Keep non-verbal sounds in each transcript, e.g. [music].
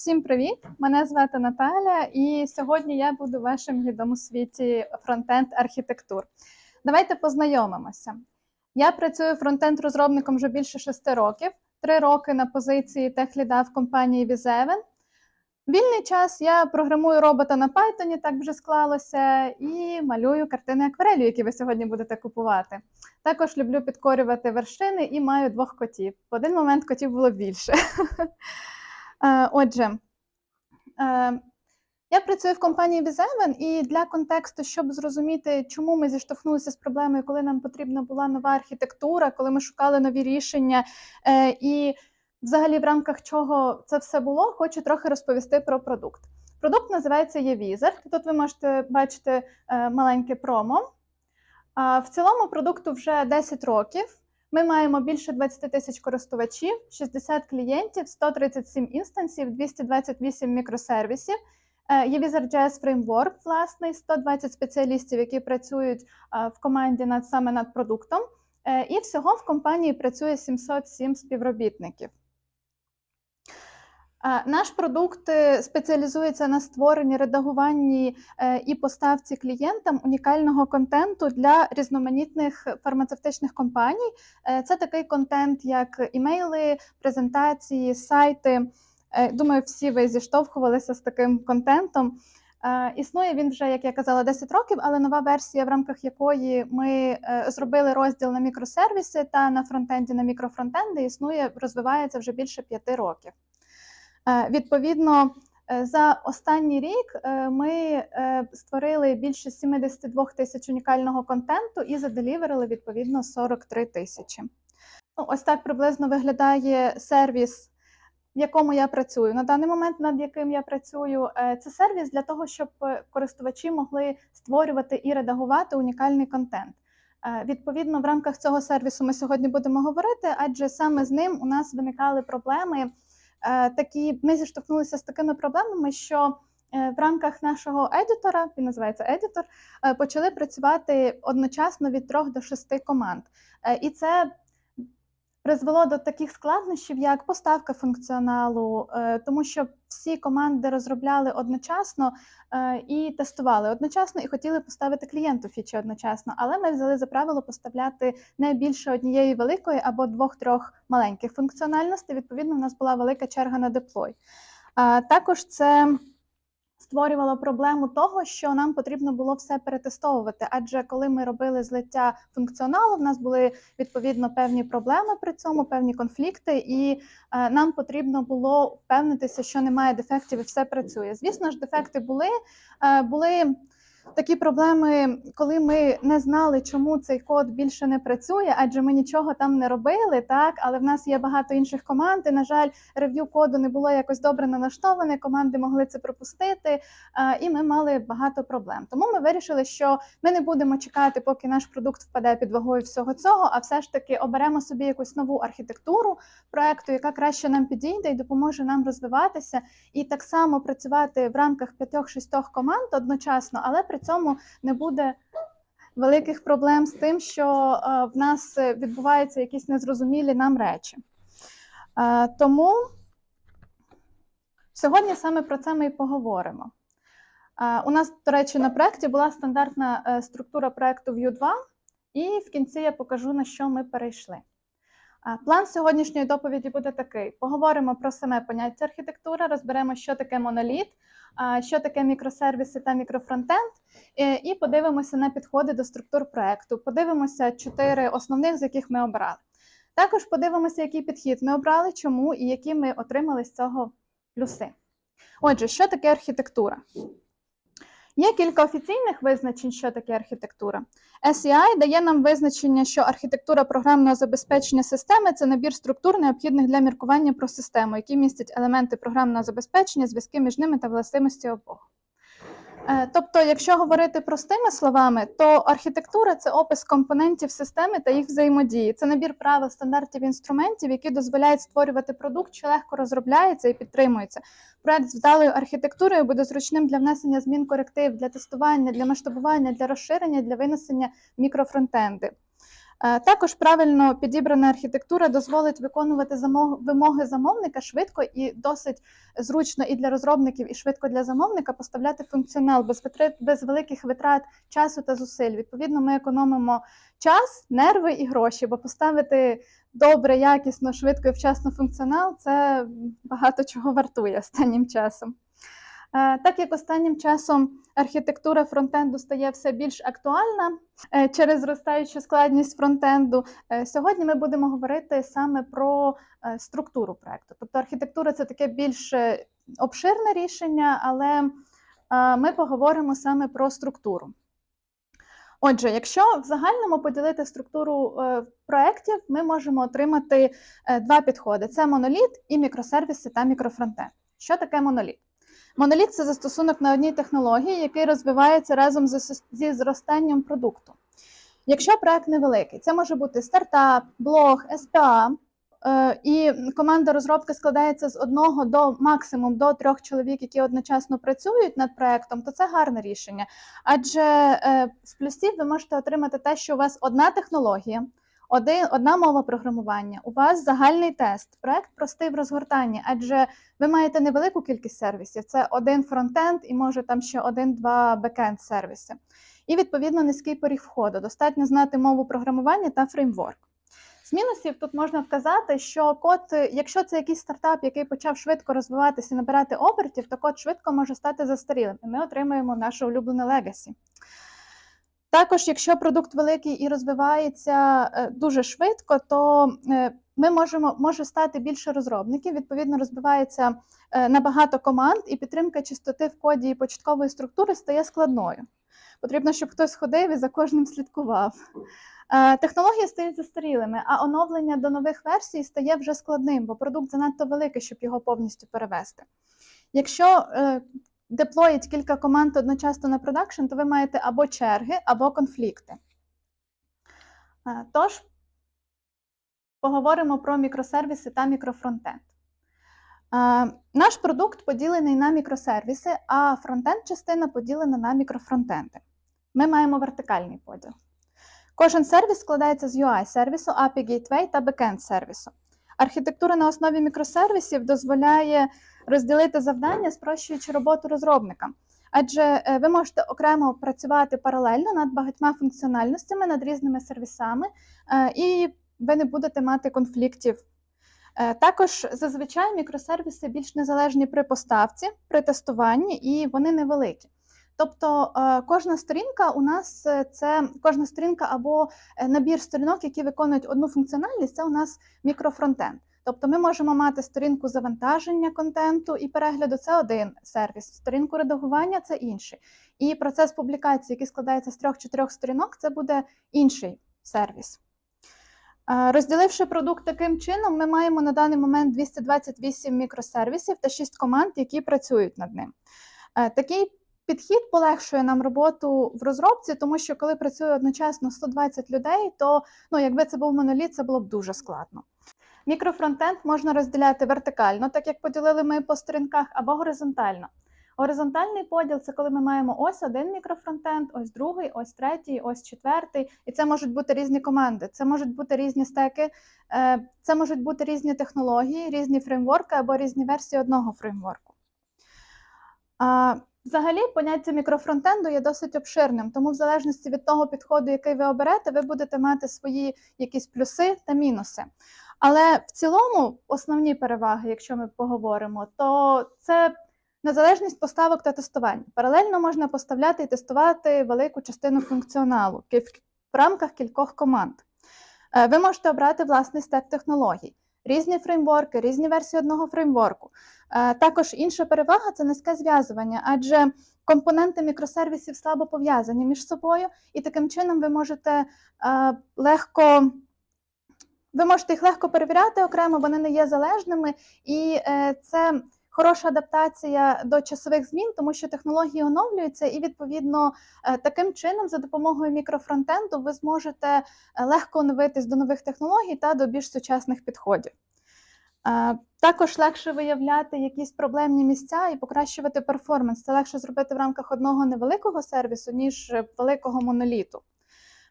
Всім привіт! Мене звати Наталя, і сьогодні я буду вашим гідом у світі фронтенд архітектур. Давайте познайомимося. Я працюю фронтенд-розробником вже більше шести років, три роки на позиції техліда в компанії Vizeven. Вільний час я програмую робота на Python, так вже склалося, і малюю картини акварелю, які ви сьогодні будете купувати. Також люблю підкорювати вершини і маю двох котів. В один момент котів було більше. [laughs] Е, Отже, е, я працюю в компанії Vizeven, і для контексту, щоб зрозуміти, чому ми зіштовхнулися з проблемою, коли нам потрібна була нова архітектура, коли ми шукали нові рішення, е, і взагалі в рамках чого це все було, хочу трохи розповісти про продукт. Продукт називається eWizard. Тут ви можете бачити маленьке промо. В цілому продукту вже 10 років. Ми маємо більше 20 тисяч користувачів, 60 клієнтів, 137 інстансів, 228 мікросервісів. Е, Є Wizard.js Framework, власний, 120 спеціалістів, які працюють в команді над саме над продуктом. Е, І всього в компанії працює 707 співробітників. Наш продукт е, спеціалізується на створенні, редагуванні е, і поставці клієнтам унікального контенту для різноманітних фармацевтичних компаній. Е, Це такий контент, як імейли, презентації, сайти. Думаю, всі ви зіштовхувалися з таким контентом. Існує він вже, як я казала, 10 років, але нова версія, в рамках якої ми зробили розділ на мікросервіси та на фронтенді на мікрофронтенди, існує, розвивається вже більше 5 років. Е, Відповідно, е, за останній рік е, ми створили більше 72 тисяч унікального контенту і заделіверили відповідно 43 тисячі. Ну, ось так приблизно виглядає сервіс, в якому я працюю. На даний момент, над яким я працюю, це сервіс для того, щоб користувачі могли створювати і редагувати унікальний контент. Відповідно, в рамках цього сервісу ми сьогодні будемо говорити, адже саме з ним у нас виникали проблеми. Е, Такі ми зіштовхнулися з такими проблемами, що е, в рамках нашого едітора, він називається едітор, е, почали працювати одночасно від трьох до шести команд. І це призвело до таких складнощів, як поставка функціоналу, е, тому що всі команди розробляли одночасно е, і тестували одночасно, і хотіли поставити клієнту фічі одночасно. Але ми взяли за правило поставляти не більше однієї великої або двох-трьох маленьких функціональностей. Відповідно, в нас була велика черга на деплой. Також це створювало проблему того, що нам потрібно було все перетестовувати. Адже коли ми робили злиття функціоналу, в нас були відповідно певні проблеми при цьому, певні конфлікти, і е, нам потрібно було впевнитися, що немає дефектів і все працює. Звісно ж, дефекти були. Е, були такі проблеми, коли ми не знали, чому цей код більше не працює, адже ми нічого там не робили, так але в нас є багато інших команд. І, на жаль, рев'ю коду не було якось добре налаштоване. Команди могли це пропустити, і ми мали багато проблем. Тому ми вирішили, що ми не будемо чекати, поки наш продукт впаде під вагою всього цього, а все ж таки оберемо собі якусь нову архітектуру проекту, яка краще нам підійде і допоможе нам розвиватися, і так само працювати в рамках п'ятьох-шістьох команд одночасно, але при цьому не буде великих проблем з тим, що е, в нас відбуваються якісь незрозумілі нам речі. Е, Тому сьогодні саме про це ми і поговоримо. Е, У нас, до речі, на проєкті була стандартна структура проєкту Vue 2, і в кінці я покажу, на що ми перейшли. План сьогоднішньої доповіді буде такий: поговоримо про саме поняття архітектура, розберемо, що таке моноліт, що таке мікросервіси та мікрофронтенд, е, і подивимося на підходи до структур проекту. Подивимося чотири основних, з яких ми обрали. Також подивимося, який підхід ми обрали, чому і які ми отримали з цього плюси. Отже, що таке архітектура? Є кілька офіційних визначень, що таке архітектура. SEI дає нам визначення, що архітектура програмного забезпечення системи це набір структур, необхідних для міркування про систему, які містять елементи програмного забезпечення, зв'язки між ними та властивості обох. Е, Тобто, якщо говорити простими словами, то архітектура це опис компонентів системи та їх взаємодії. Це набір правил, стандартів інструментів, які дозволяють створювати продукт, що легко розробляється і підтримується. Проект з вдалою архітектурою буде зручним для внесення змін коректив, для тестування, для масштабування, для розширення, для винесення мікрофронтенди. Е, Також правильно підібрана архітектура дозволить виконувати замов- вимоги замовника швидко і досить зручно і для розробників, і швидко для замовника поставляти функціонал без витрат, без великих витрат часу та зусиль. Відповідно, ми економимо час, нерви і гроші, бо поставити добре, якісно, швидко і вчасно функціонал це багато чого вартує останнім часом. Е, Так як останнім часом архітектура фронтенду стає все більш актуальна е, через зростаючу складність фронтенду, е, сьогодні ми будемо говорити саме про структуру проекту. Тобто архітектура це таке більш обширне рішення, але ми поговоримо саме про структуру. Отже, якщо в загальному поділити структуру проєктів, ми можемо отримати два підходи: це моноліт і мікросервіси та мікрофронтенд. Що таке моноліт? Моноліт це застосунок на одній технології, який розвивається разом зі зростанням продукту. Якщо проект невеликий, це може бути стартап, блог, СПА, е, і команда розробки складається з одного до максимум до трьох чоловік, які одночасно працюють над проектом, то це гарне рішення. Адже е, з плюсів ви можете отримати те, що у вас одна технологія, один, одна мова програмування, у вас загальний тест, проект простий в розгортанні, адже ви маєте невелику кількість сервісів. Це один фронтенд і може там ще один-два бекенд сервіси. І відповідно низький поріг входу. Достатньо знати мову програмування та фреймворк. З мінусів тут можна вказати, що код, якщо це якийсь стартап, який почав швидко розвиватися і набирати обертів, то код швидко може стати застарілим, і ми отримуємо наше улюблене легасі. Також, якщо продукт великий і розвивається е, дуже швидко, то е, ми можемо може стати більше розробників. Відповідно, розбивається е, на багато команд, і підтримка чистоти в коді і початкової структури стає складною. Потрібно, щоб хтось ходив і за кожним слідкував. Технології стають застарілими, а оновлення до нових версій стає вже складним, бо продукт занадто великий, щоб його повністю перевести. Якщо деплоїть кілька команд одночасно на продакшн, то ви маєте або черги, або конфлікти. Е, Тож, поговоримо про мікросервіси та мікрофронтенд. Е, Наш продукт поділений на мікросервіси, а фронтенд частина поділена на мікрофронтенди. Ми маємо вертикальний поділ. Кожен сервіс складається з UI-сервісу, API Gateway та backend сервісу. Архітектура на основі мікросервісів дозволяє розділити завдання, спрощуючи роботу розробника. Адже е, ви можете окремо працювати паралельно над багатьма функціональностями, над різними сервісами, е, і ви не будете мати конфліктів. Е, Також зазвичай мікросервіси більш незалежні при поставці, при тестуванні, і вони невеликі. Тобто е, кожна сторінка у нас е, це кожна сторінка або е, набір сторінок, які виконують одну функціональність, це у нас мікрофронтенд. Тобто ми можемо мати сторінку завантаження контенту і перегляду це один сервіс, сторінку редагування це інший. І процес публікації, який складається з трьох-чотирьох сторінок, це буде інший сервіс. Розділивши продукт таким чином, ми маємо на даний момент 228 мікросервісів та 6 команд, які працюють над ним. Такий підхід полегшує нам роботу в розробці, тому що коли працює одночасно 120 людей, то ну, якби це був моноліт, це було б дуже складно. Мікрофронтенд можна розділяти вертикально, так як поділили ми по сторінках, або горизонтально. Горизонтальний поділ це коли ми маємо ось один мікрофронтенд, ось другий, ось третій, ось четвертий. І це можуть бути різні команди, це можуть бути різні стеки, е, це можуть бути різні технології, різні фреймворки або різні версії одного фреймворку. Взагалі, поняття мікрофронтенду є досить обширним, тому в залежності від того підходу, який ви оберете, ви будете мати свої якісь плюси та мінуси. Але в цілому основні переваги, якщо ми поговоримо, то це незалежність поставок та тестування. Паралельно можна поставляти і тестувати велику частину функціоналу в рамках кількох команд. Е, Ви можете обрати власний стек технологій, різні фреймворки, різні версії одного фреймворку. Е, Також інша перевага це низьке зв'язування, адже компоненти мікросервісів слабо пов'язані між собою, і таким чином ви можете е, легко. Ви можете їх легко перевіряти окремо, вони не є залежними, і е, це хороша адаптація до часових змін, тому що технології оновлюються, і відповідно е, таким чином, за допомогою мікрофронтенду, ви зможете е, легко оновитись до нових технологій та до більш сучасних підходів. Е, Також легше виявляти якісь проблемні місця і покращувати перформанс. Це легше зробити в рамках одного невеликого сервісу, ніж великого моноліту.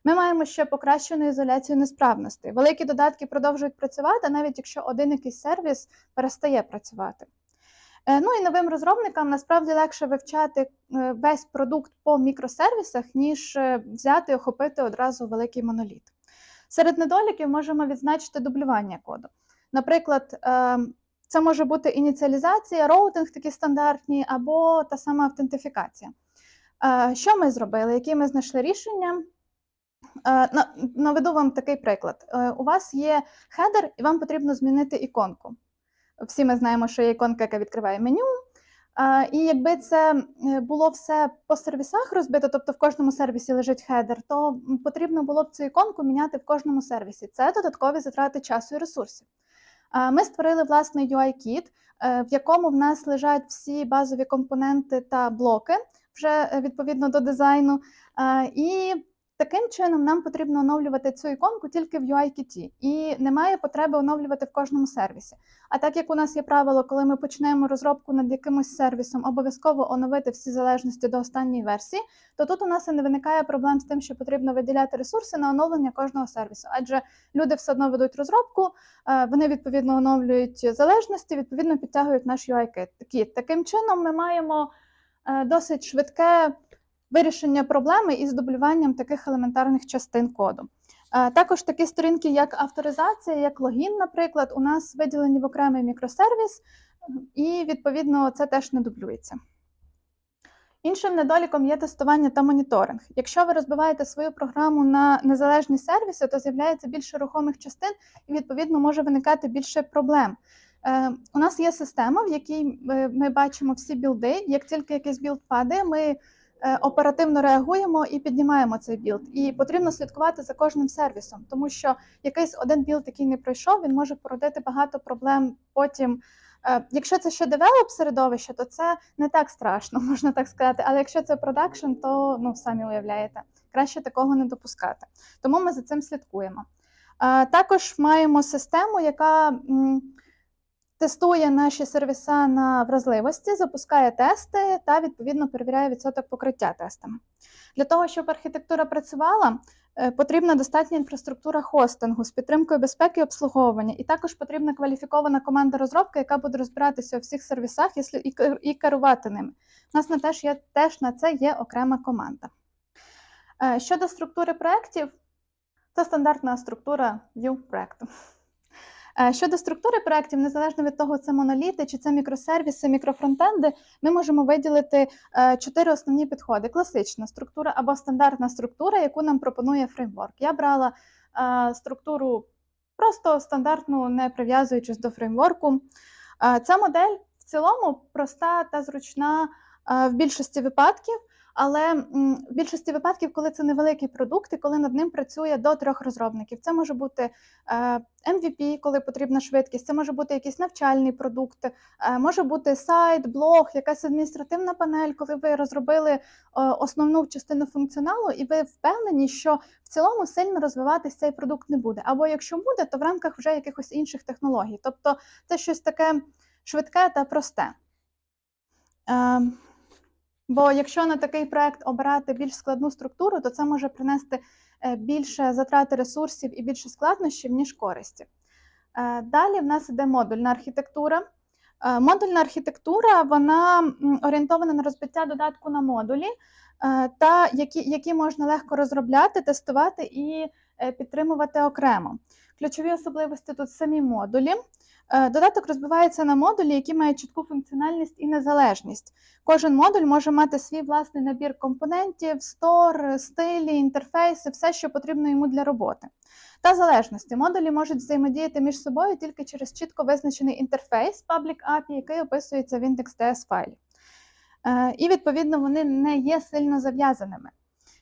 Ми маємо ще покращену ізоляцію несправностей. Великі додатки продовжують працювати, навіть якщо один якийсь сервіс перестає працювати. Е, Ну і новим розробникам насправді легше вивчати е, весь продукт по мікросервісах, ніж е, взяти і охопити одразу великий моноліт. Серед недоліків можемо відзначити дублювання коду. Наприклад, це може бути ініціалізація, роутинг такі стандартні, або та сама автентифікація. Що ми зробили? Які ми знайшли рішення? Наведу вам такий приклад. У вас є хедер, і вам потрібно змінити іконку. Всі ми знаємо, що є іконка, яка відкриває меню. І якби це е, було все по сервісах розбито, тобто в кожному сервісі лежить хедер, то потрібно було б цю іконку міняти в кожному сервісі. Це додаткові затрати часу і ресурсів. Ми створили власний UI-кіт, е, в якому в нас лежать всі базові компоненти та блоки вже е, відповідно до дизайну. І таким чином нам потрібно оновлювати цю іконку тільки в UI-кіті, і немає потреби оновлювати в кожному сервісі. А так як у нас є правило, коли ми почнемо розробку над якимось сервісом, обов'язково оновити всі залежності до останньої версії, то тут у нас і не виникає проблем з тим, що потрібно виділяти ресурси на оновлення кожного сервісу. Адже люди все одно ведуть розробку, е, вони відповідно оновлюють залежності, відповідно підтягують наш UI-кіт. Таким чином, ми маємо е, досить швидке вирішення проблеми із дублюванням таких елементарних частин коду. Е, Також такі сторінки, як авторизація, як логін, наприклад, у нас виділені в окремий мікросервіс, і відповідно це теж не дублюється. Іншим недоліком є тестування та моніторинг. Якщо ви розбиваєте свою програму на незалежні сервіси, то з'являється більше рухомих частин і відповідно може виникати більше проблем. Е, У нас є система, в якій е, ми бачимо всі білди. Як тільки якийсь білд падає, ми оперативно реагуємо і піднімаємо цей білд. І потрібно слідкувати за кожним сервісом, тому що якийсь один білд, який не пройшов, він може породити багато проблем потім. Е, Якщо це ще девелоп середовище, то це не так страшно, [laughs] можна так сказати. Але якщо це продакшн, то ну самі уявляєте, краще такого не допускати. Тому ми за цим слідкуємо. Е, Також маємо систему, яка тестує наші сервіса на вразливості, запускає тести та відповідно перевіряє відсоток покриття тестами. Для того, щоб архітектура працювала, е, потрібна достатня інфраструктура хостингу з підтримкою безпеки і обслуговування, і також потрібна кваліфікована команда розробки, яка буде розбиратися у всіх сервісах і керувати ними. У нас на теж є теж на це є окрема команда. Е, Щодо структури проєктів, це стандартна структура view проєкту. Е, Щодо структури проєктів, незалежно від того, це моноліти чи це мікросервіси, мікрофронтенди, ми можемо виділити е, чотири основні підходи: класична структура або стандартна структура, яку нам пропонує фреймворк. Я брала е, структуру просто стандартну, не прив'язуючись до фреймворку. Ця модель в цілому проста та зручна в більшості випадків. Але в більшості випадків, коли це невеликий продукт і коли над ним працює до трьох розробників, це може бути е, MVP, коли потрібна швидкість, це може бути якийсь навчальний продукт, е, може бути сайт, блог, якась адміністративна панель, коли ви розробили е, основну частину функціоналу, і ви впевнені, що в цілому сильно розвиватись цей продукт не буде. Або якщо буде, то в рамках вже якихось інших технологій. Тобто це щось таке швидке та просте. Бо якщо на такий проект обирати більш складну структуру, то це може принести е, більше затрати ресурсів і більше складнощів, ніж користі. Е, Далі в нас іде модульна архітектура. Е, Модульна архітектура вона орієнтована на розбиття додатку на модулі, та які, які можна легко розробляти, тестувати і підтримувати окремо. Ключові особливості тут самі модулі. Е, Додаток розбивається на модулі, які мають чітку функціональність і незалежність. Кожен модуль може мати свій власний набір компонентів, стор, стилі, інтерфейси, все, що потрібно йому для роботи. Та залежності модулі можуть взаємодіяти між собою тільки через чітко визначений інтерфейс Public API, який описується в index.ts файлі. Е, І відповідно вони не є сильно зав'язаними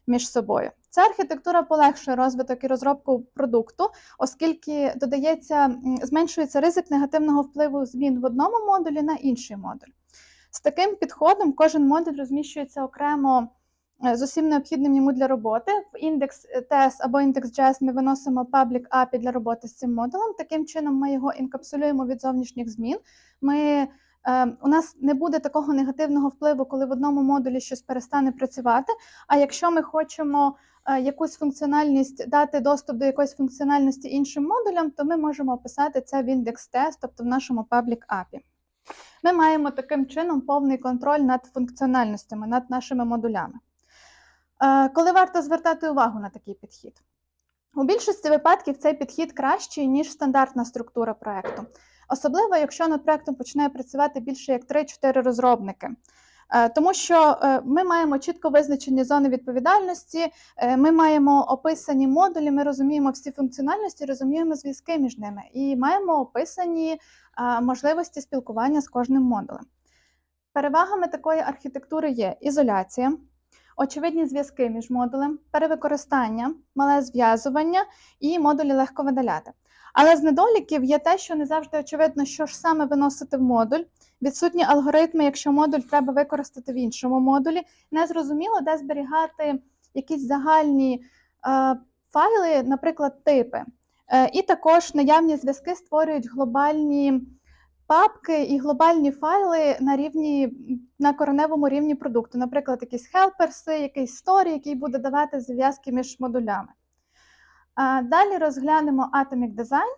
між собою. Ця архітектура полегшує розвиток і розробку продукту, оскільки додається, зменшується ризик негативного впливу змін в одному модулі на інший модуль. З таким підходом кожен модуль розміщується окремо е, з усім необхідним йому для роботи. В індекс TS або index.js ми виносимо public API для роботи з цим модулем. Таким чином ми його інкапсулюємо від зовнішніх змін. Ми, е, у нас не буде такого негативного впливу, коли в одному модулі щось перестане працювати. А якщо ми хочемо е, якусь функціональність, дати доступ до якоїсь функціональності іншим модулям, то ми можемо описати це в індекс тест, тобто в нашому Public API. Ми маємо таким чином повний контроль над функціональностями, над нашими модулями. Е, Коли варто звертати увагу на такий підхід? У більшості випадків цей підхід кращий, ніж стандартна структура проекту. Особливо, якщо над проектом починає працювати більше як 3-4 розробники. Е, Тому що е, ми маємо чітко визначені зони відповідальності, е, ми маємо описані модулі, ми розуміємо всі функціональності, розуміємо зв'язки між ними і маємо описані можливості спілкування з кожним модулем. Перевагами такої архітектури є ізоляція, очевидні зв'язки між модулем, перевикористання, мале зв'язування і модулі легко видаляти. Але з недоліків є те, що не завжди очевидно, що ж саме виносити в модуль. Відсутні алгоритми, якщо модуль треба використати в іншому модулі, незрозуміло, де зберігати якісь загальні е, файли, наприклад, типи. Е, і також наявні зв'язки створюють глобальні папки і глобальні файли на рівні на кореневому рівні продукту, наприклад, якісь хелперси, якийсь story, який буде давати зв'язки між модулями. Далі розглянемо Atomic Design.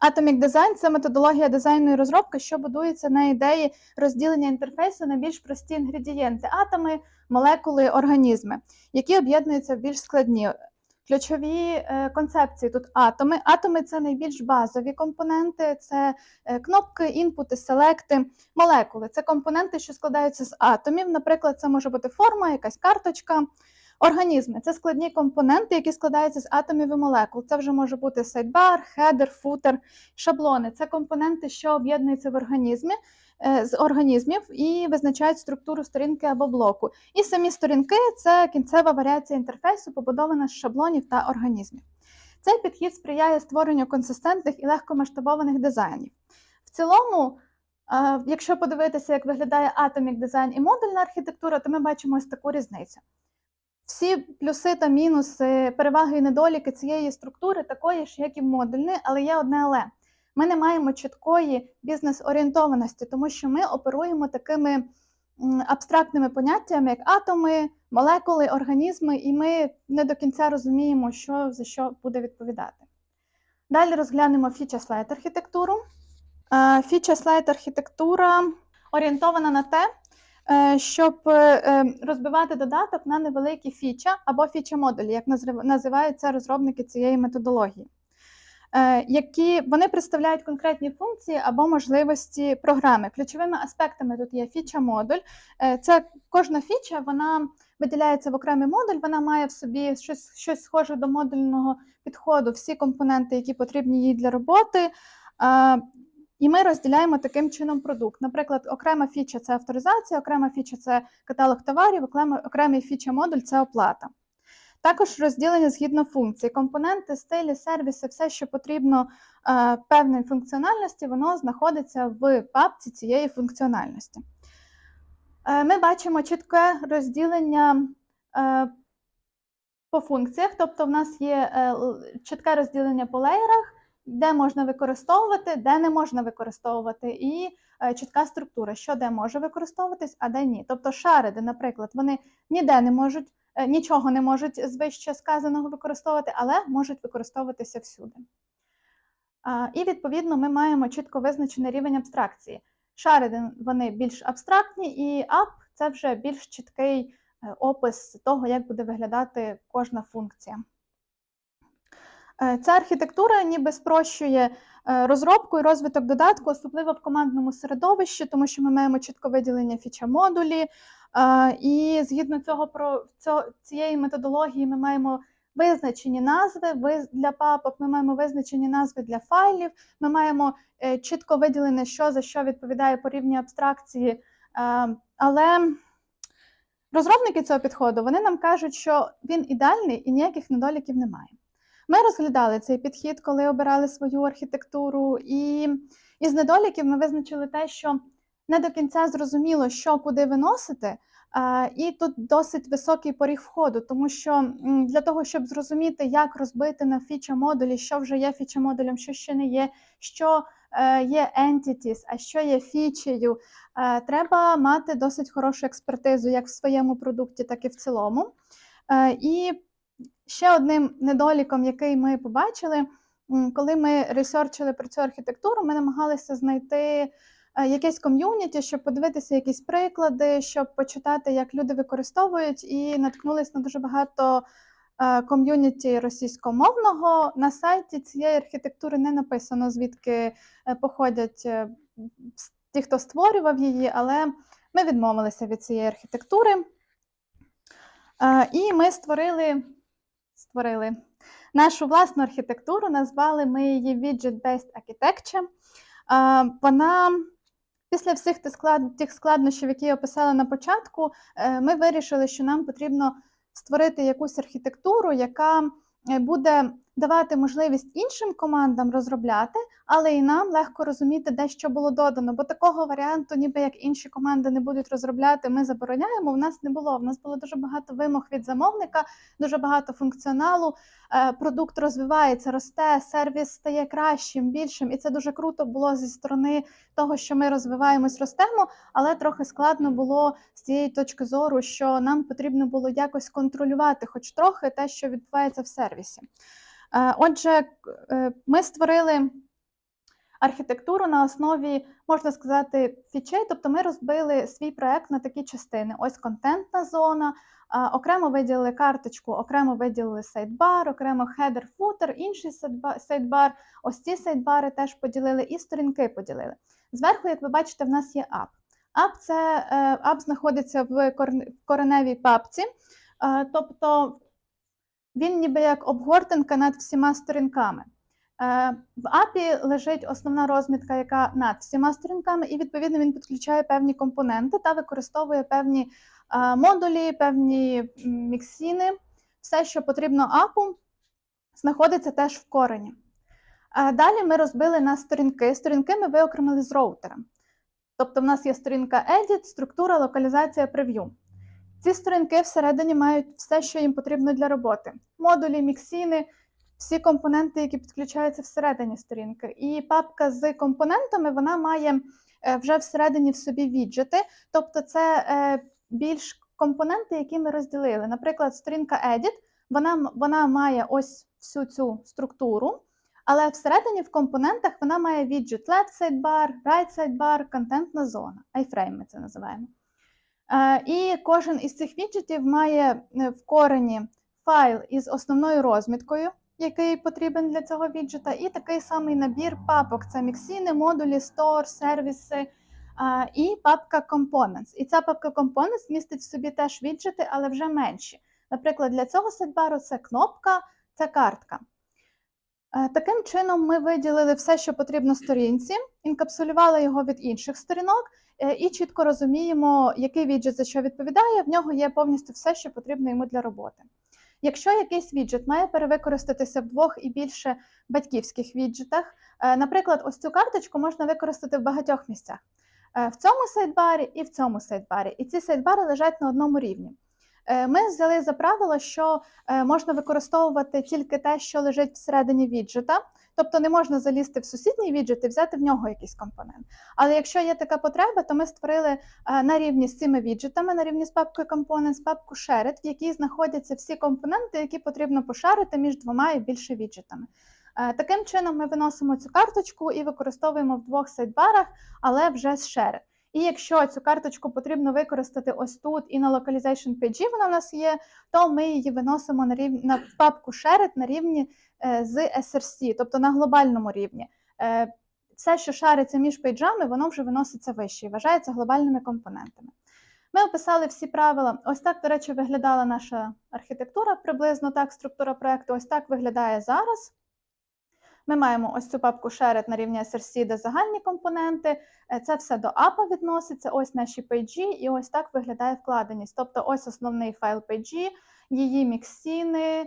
Atomic Design це методологія дизайну і розробки, що будується на ідеї розділення інтерфейсу на більш прості інгредієнти, атоми, молекули, організми, які об'єднуються в більш складні. Ключові е, концепції тут атоми. Атоми це найбільш базові компоненти, це е, кнопки, інпути, селекти, молекули. Це компоненти, що складаються з атомів. Наприклад, це може бути форма, якась карточка. Організми це складні компоненти, які складаються з атомів і молекул. Це вже може бути сайдбар, хедер, футер, шаблони. Це компоненти, що об'єднуються в організмі е, з організмів і визначають структуру сторінки або блоку. І самі сторінки це кінцева варіація інтерфейсу, побудована з шаблонів та організмів. Цей підхід сприяє створенню консистентних і легкомасштабованих дизайнів. В цілому, е, якщо подивитися, як виглядає Atomic Design і модульна архітектура, то ми бачимо ось таку різницю. Всі плюси та мінуси, переваги і недоліки цієї структури такої ж, як і в модульній, але є одне але. Ми не маємо чіткої бізнес-орієнтованості, тому що ми оперуємо такими абстрактними поняттями, як атоми, молекули, організми, і ми не до кінця розуміємо, що за що буде відповідати. Далі розглянемо фіча слайд архітектуру. Фіча слайд архітектура орієнтована на те, Е, щоб е, розбивати додаток на невеликі фіча або фіча-модулі, як називають це розробники цієї методології, е, які вони представляють конкретні функції або можливості програми. Ключовими аспектами тут є фіча-модуль. Це кожна фіча, вона виділяється в окремий модуль, вона має в собі щось, щось схоже до модульного підходу, всі компоненти, які потрібні їй для роботи. І ми розділяємо таким чином продукт. Наприклад, окрема фіча це авторизація, окрема фіча це каталог товарів, окрема, окремий фіча-модуль це оплата. Також розділення згідно функцій. Компоненти, стилі, сервіси, все, що потрібно е, певної функціональності, воно знаходиться в папці цієї функціональності. Е, Ми бачимо чітке розділення е, по функціях, тобто в нас є е, чітке розділення по леєрах де можна використовувати, де не можна використовувати, і е, чітка структура, що де може використовуватись, а де ні. Тобто шариди, наприклад, вони ніде не можуть, е, нічого не можуть з вище сказаного використовувати, але можуть використовуватися всюди. І, відповідно, ми маємо чітко визначений рівень абстракції. Шариди вони більш абстрактні, і ап це вже більш чіткий е, опис того, як буде виглядати кожна функція. Е, ця архітектура ніби спрощує е, розробку і розвиток додатку, особливо в командному середовищі, тому що ми маємо чітко виділення фіча-модулі. Е, і згідно цього про цієї методології ми маємо визначені назви для папок, ми маємо визначені назви для файлів, ми маємо чітко виділене, що за що відповідає по рівні абстракції. Але розробники цього підходу вони нам кажуть, що він ідеальний і ніяких недоліків немає. Ми розглядали цей підхід, коли обирали свою архітектуру, і із недоліків ми визначили те, що не до кінця зрозуміло, що куди виносити. І тут досить високий поріг входу, тому що для того, щоб зрозуміти, як розбити на фіча модулі, що вже є фіча модулем, що ще не є, що е, є entities, а що є фічею, е, треба мати досить хорошу експертизу як в своєму продукті, так і в цілому. Е, і ще одним недоліком, який ми побачили, коли ми ресерчили про цю архітектуру, ми намагалися знайти е, якесь ком'юніті, щоб подивитися якісь приклади, щоб почитати, як люди використовують, і наткнулись на дуже багато е, ком'юніті російськомовного. На сайті цієї архітектури не написано, звідки е, походять ті, хто створював її, але ми відмовилися від цієї архітектури. І ми створили, створили нашу власну архітектуру, назвали ми її Widget-Based Architecture. Вона після всіх тих складнощів, які я описала на початку, е, ми вирішили, що нам потрібно створити якусь архітектуру, яка е, буде давати можливість іншим командам розробляти, але і нам легко розуміти, де що було додано. Бо такого варіанту, ніби як інші команди не будуть розробляти, ми забороняємо. В нас не було. В нас було дуже багато вимог від замовника, дуже багато функціоналу. Е, Продукт розвивається, росте, сервіс стає кращим, більшим, і це дуже круто було зі сторони того, що ми розвиваємось, ростемо, але трохи складно було з цієї точки зору, що нам потрібно було якось контролювати, хоч трохи, те, що відбувається в сервісі. Е, Отже, е, ми створили архітектуру на основі, можна сказати, фічей, тобто ми розбили свій проект на такі частини: ось контентна зона. Окремо виділили карточку, окремо виділили сайдбар, окремо хедер, футер, інший сайдба- сайдбар. Ось ці сайдбари теж поділили і сторінки поділили. Зверху, як ви бачите, в нас є ап. Ап це е, ап знаходиться в корен- кореневій папці, тобто він ніби як обгортинка над всіма сторінками. Е, В апі лежить основна розмітка, яка над всіма сторінками, і відповідно він підключає певні компоненти та використовує певні е, модулі, певні міксіни. Все, що потрібно апу, знаходиться теж в корені. Е, Далі ми розбили на сторінки. Сторінки ми виокремили з роутера. Тобто, в нас є сторінка Edit, структура, локалізація, прев'ю. Ці сторінки всередині мають все, що їм потрібно для роботи: модулі, міксіни, всі компоненти, які підключаються всередині сторінки. І папка з компонентами вона має е, вже всередині в собі віджити, тобто це е, більш компоненти, які ми розділили. Наприклад, сторінка Edit, вона, вона має ось всю цю структуру. Але всередині в компонентах вона має віджит left sidebar, right sidebar, контентна зона. iFrame ми це називаємо. Е, І кожен із цих віджитів має е, в корені файл із основною розміткою, який потрібен для цього віджита, і такий самий набір папок: це міксіни, модулі, store, сервіси е, і папка Components. І ця папка Components містить в собі теж віджити, але вже менші. Наприклад, для цього сетбару це кнопка, це картка. Таким чином, ми виділили все, що потрібно сторінці, інкапсулювали його від інших сторінок і чітко розуміємо, який віджит за що відповідає. В нього є повністю все, що потрібно йому для роботи. Якщо якийсь віджит має перевикористатися в двох і більше батьківських віджитах, е, наприклад, ось цю карточку можна використати в багатьох місцях. Е, В цьому сайдбарі і в цьому сайдбарі. І ці сайдбари лежать на одному рівні. Е, Ми взяли за правило, що е, можна використовувати тільки те, що лежить всередині віджита, тобто не можна залізти в сусідній віджит і взяти в нього якийсь компонент. Але якщо є така потреба, то ми створили е, на рівні з цими віджитами, на рівні з папкою Components, папку Shared, в якій знаходяться всі компоненти, які потрібно пошарити між двома і більше віджитами. Е, Таким чином, ми виносимо цю карточку і використовуємо в двох сайдбарах, але вже з Shared. І якщо цю карточку потрібно використати ось тут і на Localization Page вона в нас є, то ми її виносимо на рівні на папку Shared на рівні е, з SRC, тобто на глобальному рівні. Е, все, що шариться між пейджами, воно вже виноситься вище і вважається глобальними компонентами. Ми описали всі правила. Ось так, до речі, виглядала наша архітектура, приблизно так, структура проекту. Ось так виглядає зараз. Ми маємо ось цю папку Shared на рівні SRC, де загальні компоненти. Е, Це все до апа відноситься, ось наші пейджі, і ось так виглядає вкладеність. Тобто ось основний файл пейджі, її міксіни, е,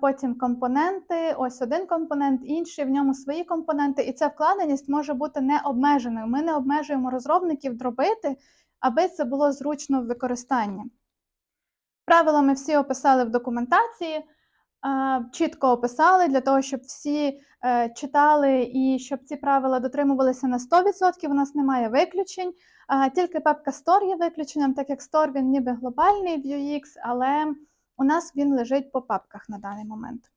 потім компоненти, ось один компонент, інший, в ньому свої компоненти. І ця вкладеність може бути необмеженою. Ми не обмежуємо розробників дробити, аби це було зручно в використанні. Правила ми всі описали в документації, чітко описали для того, щоб всі е, читали і щоб ці правила дотримувалися на 100%. У нас немає виключень. Тільки папка Store є виключенням, так як Store він ніби глобальний в UX, але у нас він лежить по папках на даний момент.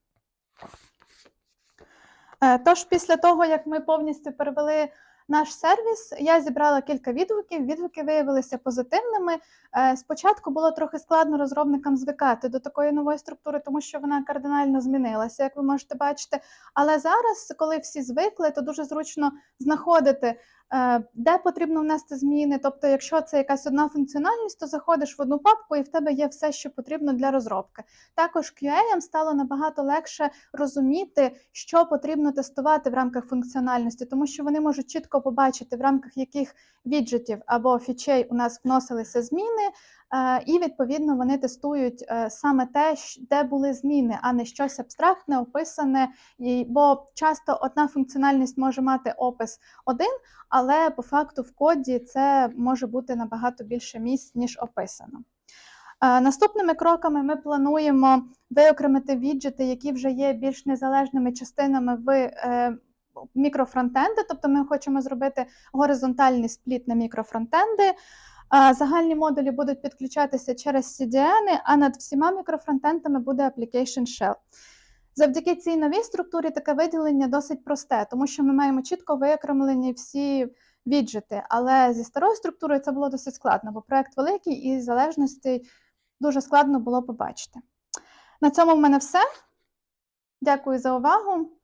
Е, Тож, після того, як ми повністю перевели наш сервіс, я зібрала кілька відгуків. Відгуки виявилися позитивними. Е, Спочатку було трохи складно розробникам звикати до такої нової структури, тому що вона кардинально змінилася, як ви можете бачити. Але зараз, коли всі звикли, то дуже зручно знаходити, де потрібно внести зміни. Тобто, якщо це якась одна функціональність, то заходиш в одну папку і в тебе є все, що потрібно для розробки. Також QA стало набагато легше розуміти, що потрібно тестувати в рамках функціональності, тому що вони можуть чітко побачити, в рамках яких віджитів або фічей у нас вносилися зміни, е, і відповідно вони тестують е, саме те, де були зміни, а не щось абстрактне, описане. Бо часто одна функціональність може мати опис один, але по факту в коді це може бути набагато більше місць, ніж описано. Е, Наступними кроками ми плануємо виокремити віджити, які вже є більш незалежними частинами в е, мікрофронтенди, тобто ми хочемо зробити горизонтальний спліт на мікрофронтенди. Загальні модулі будуть підключатися через CDN, а над всіма мікрофронтендами буде Application Shell. Завдяки цій новій структурі таке виділення досить просте, тому що ми маємо чітко виокремлені всі віджити. Але зі старою структурою це було досить складно, бо проект великий і залежностей дуже складно було побачити. На цьому в мене все. Дякую за увагу.